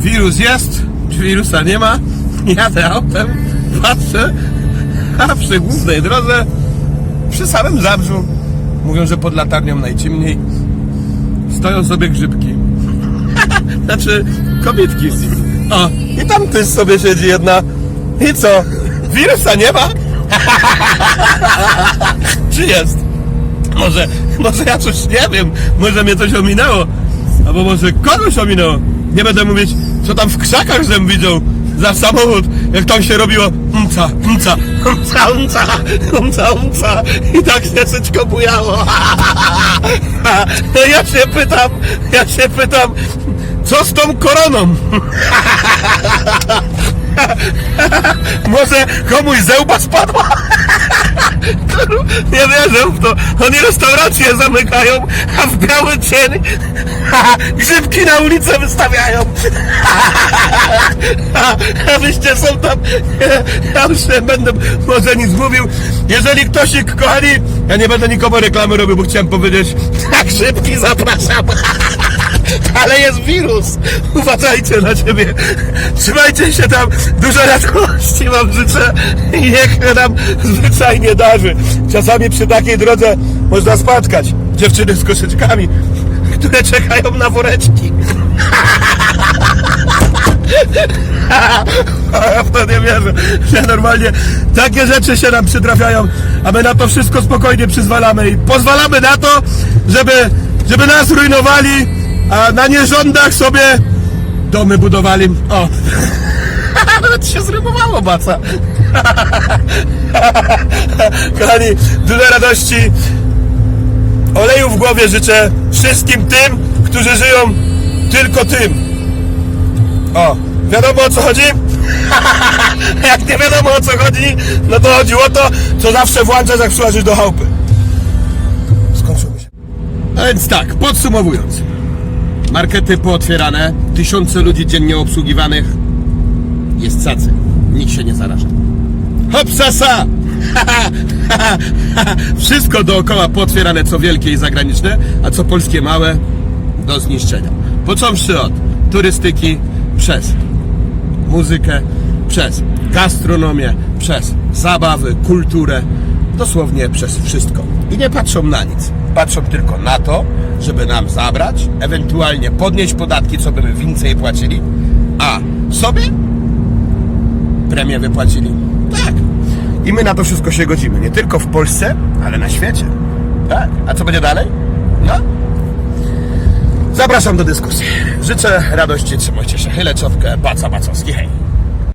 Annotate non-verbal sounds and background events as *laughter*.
Wirus jest, czy wirusa nie ma? *laughs* Jadę autem, patrzę, a przy głównej drodze, przy samym Zabrzu, mówią, że pod latarnią najciemniej, stoją sobie grzybki. *laughs* znaczy, kobietki. O, i tam też sobie siedzi jedna. I co? Wirusa nie ma? *laughs* Czy jest? Może, może ja coś nie wiem, może mnie coś ominęło, albo może kogoś ominęło. Nie będę mówić, co tam w krzakach żem widział za samochód, jak tam się robiło umca, umca, umca, umca, umca, umca i tak się wszystko bujało. *laughs* Ja się pytam, ja się pytam, co z tą koroną? *laughs* Może komuś zełba spadła? *laughs* Nie wierzę w to. Oni restauracje zamykają, a w biały dzień *laughs* grzybki na ulicę wystawiają. *laughs* A wyście są tam. Ja już nie będę może nic mówił. Jeżeli ktoś, kochani, ja nie będę nikomu reklamy robił, bo chciałem powiedzieć, na grzybki zapraszam. Ale jest wirus. Uważajcie na siebie. Trzymajcie się tam. Dużo radości wam życzę i niech nam zwyczajnie darzy. Czasami przy takiej drodze można spotkać dziewczyny z koszyczkami, które czekają na woreczki. *laughs* Ja w to nie wierzę, że normalnie takie rzeczy się nam przytrafiają, a my na to wszystko spokojnie przyzwalamy i pozwalamy na to, żeby, żeby nas rujnowali, a na nierządach sobie domy budowali. O! *laughs* Nawet się zrymowało, baca. *laughs* Kochani, dużo radości, oleju w głowie życzę wszystkim tym, którzy żyją tylko tym. O, wiadomo o co chodzi? *laughs* jak nie wiadomo o co chodzi, no to chodzi o to, co zawsze włączasz jak przyłażysz do chałupy. Skończyło się. A więc tak, podsumowując. Markety pootwierane, tysiące ludzi dziennie obsługiwanych. Jest cacy. Nikt się nie zaraża. Hopsasa! *laughs* Wszystko dookoła pootwierane, co wielkie i zagraniczne, a co polskie małe, do zniszczenia. Począwszy od turystyki, przez muzykę, przez gastronomię, przez zabawy, kulturę, dosłownie przez wszystko. I nie patrzą na nic. Patrzą tylko na to, żeby nam zabrać, ewentualnie podnieść podatki, co by my więcej płacili, a sobie premię wypłacili. Tak. I my na to wszystko się godzimy. Nie tylko w Polsce, ale na świecie. Tak. A co będzie dalej? No. Zapraszam do dyskusji. Życzę radości, trzymajcie się. Chylę czopkę. Baca Bacowski, hej.